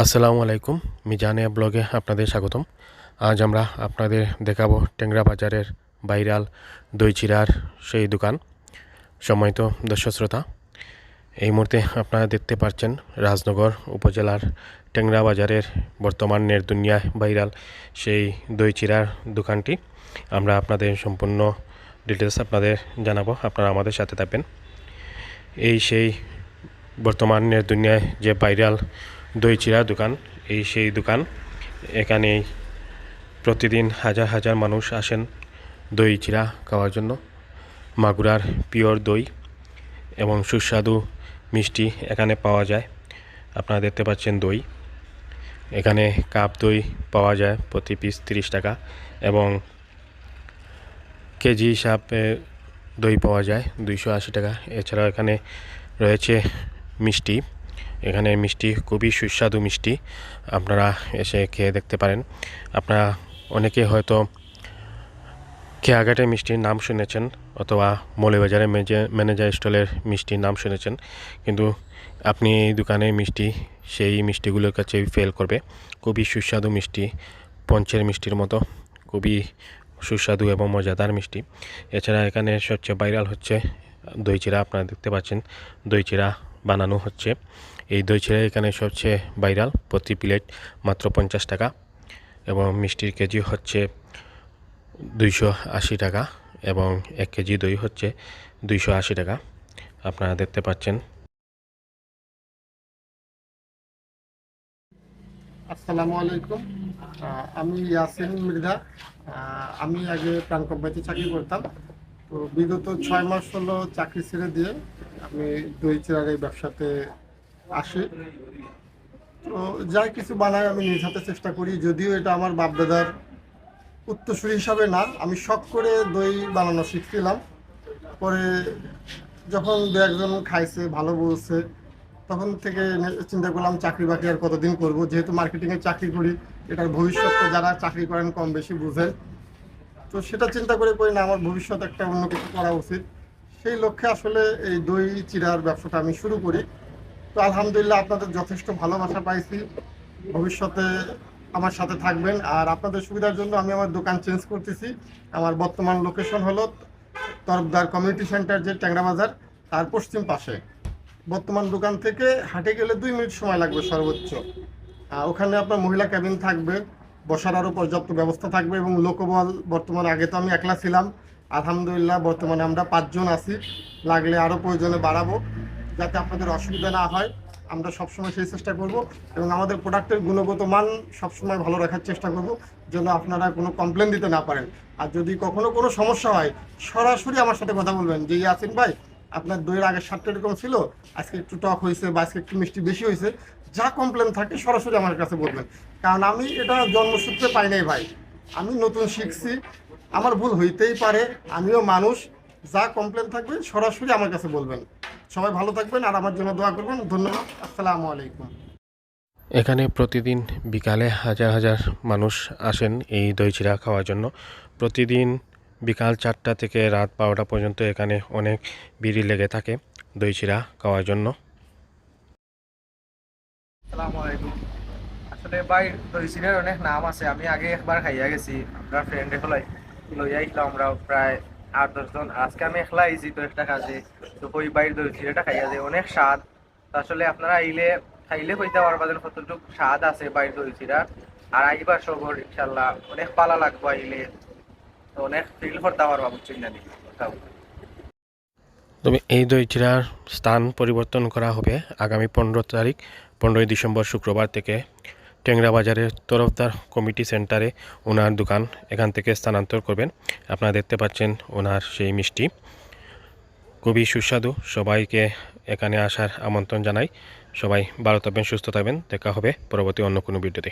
আসসালামু আলাইকুম, মিজানিয়া ব্লগে আপনাদের স্বাগতম। আজ আমরা আপনাদের দেখাবো টেংরা বাজারের বাইরাল দই চিরার সেই দোকান সময়ত দর্শক শ্রোতা। এই মুহূর্তে আপনারা দেখতে পাচ্ছেন রাজনগর উপজেলার টেংরা বাজারের বর্তমানের দুনিয়ায় বাইরাল সেই দই চিরার দোকানটি। আমরা আপনাদের সম্পূর্ণ ডিটেলস আপনাদের জানাব, আপনারা আমাদের সাথে থাকবেন। এই সেই বর্তমানের দুনিয়ায় যে ভাইরাল দই চিরা দোকান, এই সেই দোকান। এখানে প্রতিদিন হাজার হাজার মানুষ আসেন দই চিরা খাওয়ার জন্য। মাগুরার পিওর দই এবং সুস্বাদু মিষ্টি এখানে পাওয়া যায়। আপনারা দেখতে পাচ্ছেন দই। এখানে কাপ দই পাওয়া যায় প্রতি পিস তিরিশ টাকা এবং কেজি হিসাবে দই পাওয়া যায় দুইশো আশি টাকা। এছাড়াও এখানে রয়েছে মিষ্টি। এখানে মিষ্টি, খুবই সুস্বাদু মিষ্টি। আপনারা এসে খেয়ে দেখতে পারেন। আপনারা অনেকে হয়তো খেয়াঘাটের মিষ্টির নাম শুনেছেন অথবা মৌলিবাজারের ম্যানেজার স্টলের মিষ্টির নাম শুনেছেন। কিন্তু আপনি এই দোকানে মিষ্টি, সেই মিষ্টিগুলোর কাছে ফেল করবে। খুবই সুস্বাদু মিষ্টি, পঞ্চের মিষ্টির মতো। খুবই সুস্বাদু এবং মজাদার মিষ্টি। এছাড়া এখানে সবচেয়ে ভাইরাল হচ্ছে দই চিরা আপনারা দেখতে পাচ্ছেন দই চিরা বানানো হচ্ছে। এই দই চিরা এখানে সবচেয়ে ভাইরাল, প্রতি প্লেট মাত্র পঞ্চাশ টাকা এবং মিষ্টির কেজি হচ্ছে দুইশো আশি টাকা এবং এক কেজি দই হচ্ছে দুইশো আশি টাকা। আপনারা দেখতে পাচ্ছেন। আসসালামু আলাইকুম। আমি ইয়াসিন মৃধা আমি আগে প্রাণ কোম্পানিতে চাকরি করতাম। তো বিগত ছয় মাস হলো চাকরি ছেড়ে দিয়ে আমি দই চিরার এই ব্যবসাতে আসি। তো যাই কিছু বানাই আমি নিজ হাতে চেষ্টা করি, যদিও এটা আমার বাপদাদার উত্তরসূরি হিসাবে না। আমি শখ করে দই বানানো শিখছিলাম। পরে যখন দু একজন খাইছে, ভালো বলছে, তখন থেকে চিন্তা করলাম চাকরি বাকরি আর কতদিন করব? যেহেতু মার্কেটিংয়ে চাকরি করি, এটার ভবিষ্যৎ যারা চাকরি করেন কম বেশি বুঝেন তো সেটা চিন্তা করে করি না, আমার ভবিষ্যৎ একটা অন্য কিছু করা উচিত। সেই লক্ষ্যে আসলে এই দই চিরার ব্যবসাটা আমি শুরু করি। তো আলহামদুলিল্লাহ আপনাদের যথেষ্ট ভালোবাসা পাইছি। ভবিষ্যতে আমার সাথে থাকবেন। আর আপনাদের সুবিধার জন্য আমি আমার দোকান চেঞ্জ করতেছি। আমার বর্তমান লোকেশন হলো তরফদার কমিউনিটি সেন্টার যে ট্যাংরা বাজার, তার পশ্চিম পাশে। বর্তমান দোকান থেকে হাঁটে গেলে দুই মিনিট সময় লাগবে সর্বোচ্চ। ওখানে আপনার মহিলা ক্যাবিন থাকবে, বসার আরও পর্যাপ্ত ব্যবস্থা থাকবে এবং লোকবল বর্তমানে আগে তো আমি একলা ছিলাম। আলহামদুলিল্লাহ, বর্তমানে আমরা পাঁচজন আছি। লাগলে আরও প্রয়োজনে বাড়াবো, যাতে আপনাদের অসুবিধা না হয়। আমরা সবসময় সেই চেষ্টা করব এবং আমাদের প্রোডাক্টের গুণগত মান সবসময় ভালো রাখার চেষ্টা করব, যেন আপনারা কোনো কমপ্লেন দিতে না পারেন। আর যদি কখনো কোনো সমস্যা হয়, সরাসরি আমার সাথে কথা বলবেন। যে, ইয়াসিন ভাই, আপনার দইয়ের আগের স্বাদটা এরকম ছিল, আজকে একটু টক হয়েছে বা আজকে একটু মিষ্টি বেশি হয়েছে। যা কমপ্লেন থাকে, সরাসরি আমার কাছে বলবেন। কারণ আমি এটা জন্মসূত্রে পাই নাই ভাই। আমি নতুন শিখছি আমার ভুল হইতেই পারে আমিও মানুষ যা কমপ্লেন থাকবে সরাসরি আমার কাছে বলবেন। সবাই ভালো থাকবেন আর আমার জন্য দোয়া করবেন ধন্যবাদ আসসালামু আলাইকুম। এখানে প্রতিদিন বিকালে হাজার হাজার মানুষ আসেন এই দই চিরা খাওয়ার জন্য। প্রতিদিন বিকাল চারটা থেকে রাত বারোটা পর্যন্ত এখানে অনেক বিড়ি লেগে থাকে দই চিরা খাওয়ার জন্য। আসসালামু আলাইকুম। আসলে ভাই দই চিরার অনেক নাম আছে আমি আগে একবার খাইয়া গেছি আপনার ফ্রেন্ড এখলাই লইয়া আইলাম আমরা প্রায় আট দশজন আজকে আমি কাজে। তো ওই বাইর দইসিরাটা খাইয়া যায় অনেক স্বাদ। আসলে আপনারা আইলে, খাইলে কইতে পারবা যেন স্বাদ আছে বাইর দইসিরা আর আইবার সবর ইনশাল্লাহ অনেক পালা লাগবো আইলে। তো অনেক ফিল করতে পারবা বুঝছেন জানি তবে এই দই চিরার স্থান পরিবর্তন করা হবে আগামী পনেরো তারিখ, পনেরোই ডিসেম্বর শুক্রবার থেকে। টেংরা বাজারের তরফদার কমিটি সেন্টারে ওনার দোকান এখান থেকে স্থানান্তর করবেন। আপনারা দেখতে পাচ্ছেন ওনার সেই মিষ্টি। খুবই সুস্বাদু। সবাইকে এখানে আসার আমন্ত্রণ জানাই। সবাই ভালো থাকবেন, সুস্থ থাকবেন। দেখা হবে পরবর্তী অন্য কোনো ভিডিওতে।